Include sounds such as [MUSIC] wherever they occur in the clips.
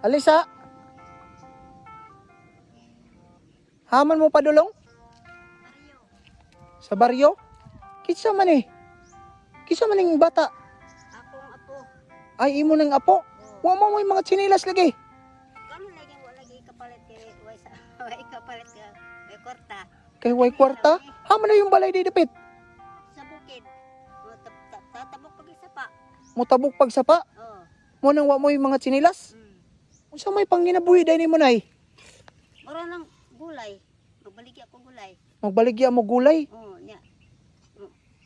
Alisa? Haman mo padulong? Sa baryo? Kitsa man eh. Kitsa man yung bata. Akong apo. Ay, imo ng apo. Wa mo mo yung mga chinilas lagi. Kano lagi wala lagi kapalit kay way sa [LAUGHS] way kapalit ka way korta Kay way kwarta. Haman na yung balay di dapit. sa bukid. Tatabok pag isa pa. Mutabok pag sapa. Oh. Mo nang wa mo yung mga chinilas. Unsa may panginabuhi dai nimo nay? Mura lang gulay. Magbaligi ako gulay. Magbaligya mo gulay. Oh, nya.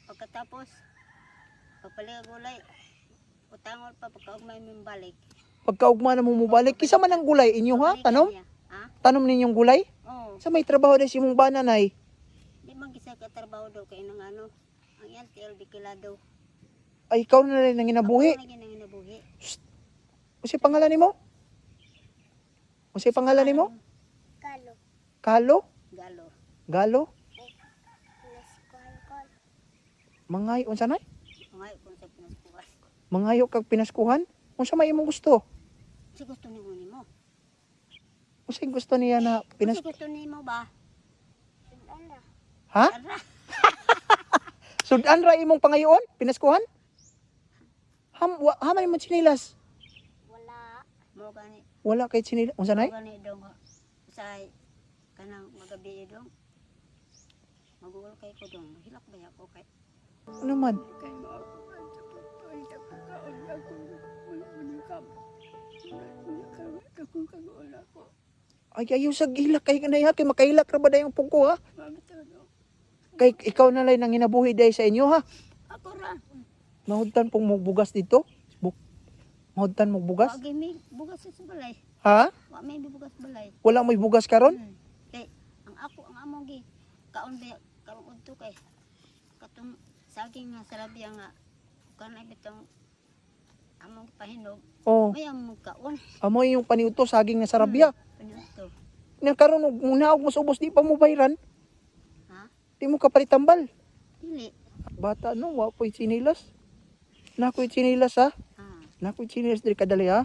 Pagkatapos pagpalig ang gulay utangol pa pagkaugmay mo yung balik. Pagkaugma na mo mubalik, kisa man ang gulay inyo ha? Tanom? Ha? Tanom ninyong gulay? Oh. Sa may trabaho dai si imong bana nay. Di man gisa ka trabaho daw kay nang ano. Ang LTL di kilado. Ay ikaw na rin ang inabuhi. Ako lagi nang inabuhi. Usi pangalan nimo? Usi pangalan nimo? Galo. Kalo? Galo. Galo? Mangay unsa nay? Ngayon kung sa pinaskuhan. Mangayo kag pinaskuhan? Unsa may imong gusto? Si gusto ni mo ni mo. Usi gusto niya na pinas Si gusto ni mo ba? Ha? Ara. [LAUGHS] Sudan ra imong pangayoon? Pinaskuhan? Ham wa, hamay mo chinilas. Wala. Gani. Wala kay chinilas. Unsa nay? gani dong. Say kanang magabi dong. Magugol kay ko dong. Hilak ba ako kay Ano man? kay mo ako. Ang sapot ko ay kaon ako. Kagoon ako. Ay ayo sa gilak kay kanay ha kay makailak ra ba dayong pungko ha? Kay ikaw na lang nang inabuhi day sa inyo ha. Ako ra. Mahudtan pong magbugas dito. Buk Mahudtan mo bugas? Wa gimi bugas sa balay. Ha? Wa may bugas balay. Wala may bugas karon? Hmm. Kay ang ako ang among gi kaon ba karon udto kay katong saging nga sarabya nga kanay bitong among pahinog Oh, may among kaon amoy yung paniuto saging nga sarabya. panuto Nya karon og muna og mas ubos di pa mo bayran. ha Di mo kapalitambal. dili Bata no, wa po'y chinilas. Nako'y chinilas ha. ha Nako'y chinilas diri kadali ha.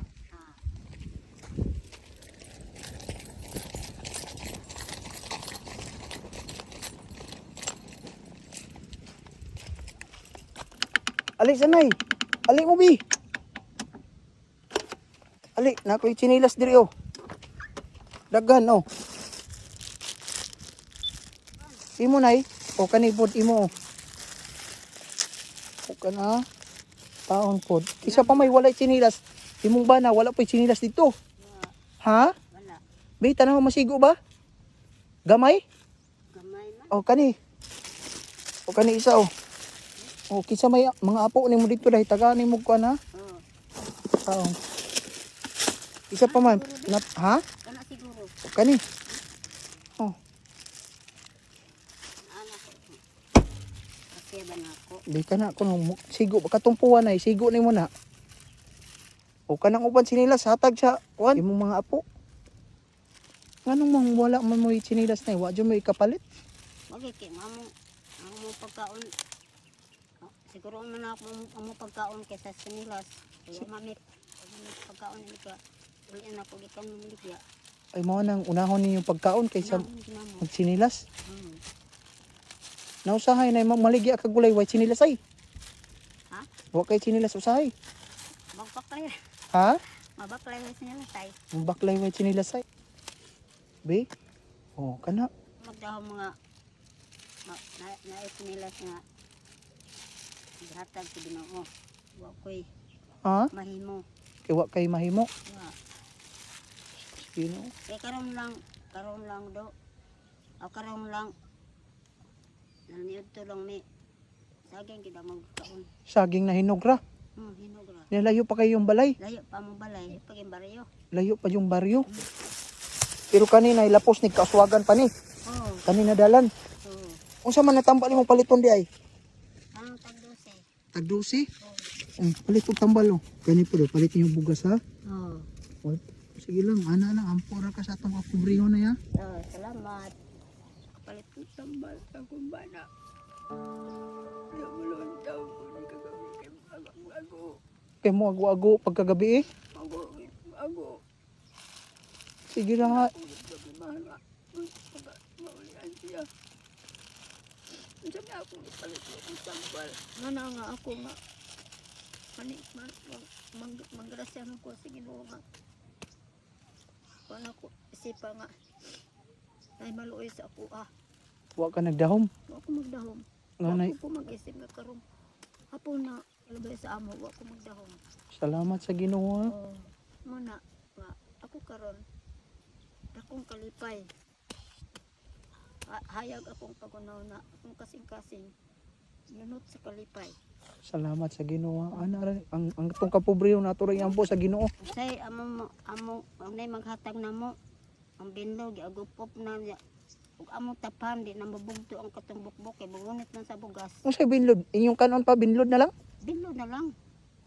Ali sanay. Ali mo bi. Ali, nako'y chinilas diri oh. Daghan oh. Imo nay, o kani pod imo. oh. O kana taon pod. Isa pa may walay chinilas. Imong bana wala pa'y chinilas dito. Ha? wala Bi tanaw masigo ba? Gamay? gamay man O kani. O kani isa oh. O kisa may mga apo nimo dito dahil taga nimo ko na. oh Tao. Isa pa man. Na, ha? kana siguro O kani. Oh, ana ko kasi ba na ako di ka na kuno sigo katumpuan ay sigo nimo na. O kanang uban sinilas hatag sa kuan imong mga apo. Nganong mang wala man mo sinilas na wa jud mo ikapalit. Wagi kay among among pagkaon oh, siguro man ako among pagkaon kaysa sa nilas kaya mamit pagkaon ni ka uli na ko gikan mo ligya Ay mo nang unahon ninyong pagkaon kaysa magsinilas. Hmm. Nausahay na maligya ka gulay wa sinilas ay. Ha? Wa kay sinilas usahay. Magbaklay. Ha? Mabaklay na sila tay. Ang baklay wa sinilas ay. Be? Oh, kana. Magdaho mga na, na nilas nga gihatag ko Ginoo. Wa koy Ha? mahimo. Kay wa kay mahimo. Wa. Sino? Kaya karon lang karon lang do. O karon lang naniud to lang mi. Saging kita magkaon. Saging na hinogra. Hmm, hinog ra. Nilayo pa kayo yung balay. Layo pa mo balay, pag baryo. Layo pa yung baryo. Pero kanina ilapos ni kaswagan pa ni. Oh, Kanina dalan. oh. Unsa man natambal mo paliton di ay? Anong tagdose? Tagdusi. Oh. Um, palit og tambal oh. Kani po do, palit yung bugas ha. Oh. Oh, sige lang, ana lang ampora ka sa atong akubriho na ya. Oh, salamat. Kapalit ko tambal akong bana. Mo lang tao ko ni kagabi kay. Kay mo ago-ago pagkagabi eh. Ago-ago. sige na nga. Maulian siya. Akong ipalit mo ang sambal. Mana nga ako nga. Mani, man, mag, mag, maggrasya ko sa ginoo nga. Kung ako, isipa nga. Ay maluoy sa ako ah. Wa ka nagdahom. Wa ko magdahom. Nga nay. ko mag-isip nga karong. Hapon na ilagay sa amo, wa ko magdahom. Salamat sa Ginoo. Oh, muna nga ako karon akong kalipay. Ha- hayag akong pagunaw na akong kasing-kasing yunot sa kalipay. Salamat sa Ginoo. Ana ra ang ang tong kapobreo nato ra yan po sa Ginoo. Say amo mo- amo unay maghatag namo ang binlog giagupop na. Ug amo tapan di na mabugto ang katong bukbok kay bungunit man sa bugas. Unsay binlod? Inyong kanon pa binlod na lang. Binlog na lang.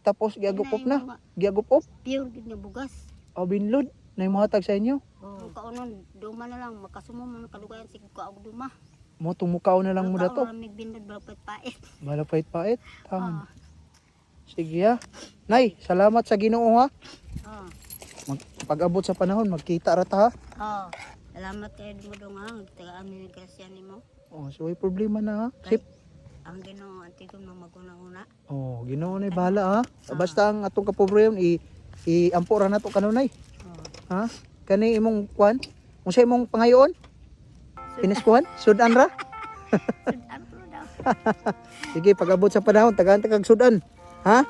Tapos giagupop na. mga Giagupop. Pure gid nga bugas. O binlod na imuhatag sa inyo. Oh. Kaunon duma na lang makasumo man kalugayan sig kaog duma. Mo tumukaw na lang mo dato. Kaon ra mig binlog balapit pait. [LAUGHS] Bala pait-pait. Tahan. Ah. Sige ha. Nay, salamat sa Ginoo ha. Oh. Mag, pag-abot sa panahon magkita ra ta ha. Oh. Salamat kayo mo dong ang tagaan ni grasya nimo. Oh, so may problema na ha. Sip. Ang Ginoo anti ko nang maguna-una. Oh, Ginoo na bala ha. Basta ang atong kapobreo i i-ampo ra nato kanunay. Oh. Ha? Kani imong kwan? Unsa imong pangayoon? Piniskuhan? Sudan ra? [LAUGHS] Sudan daw. [LAUGHS] Sige, pag-abot sa panahon, tagaan ta kag sudan. Ha?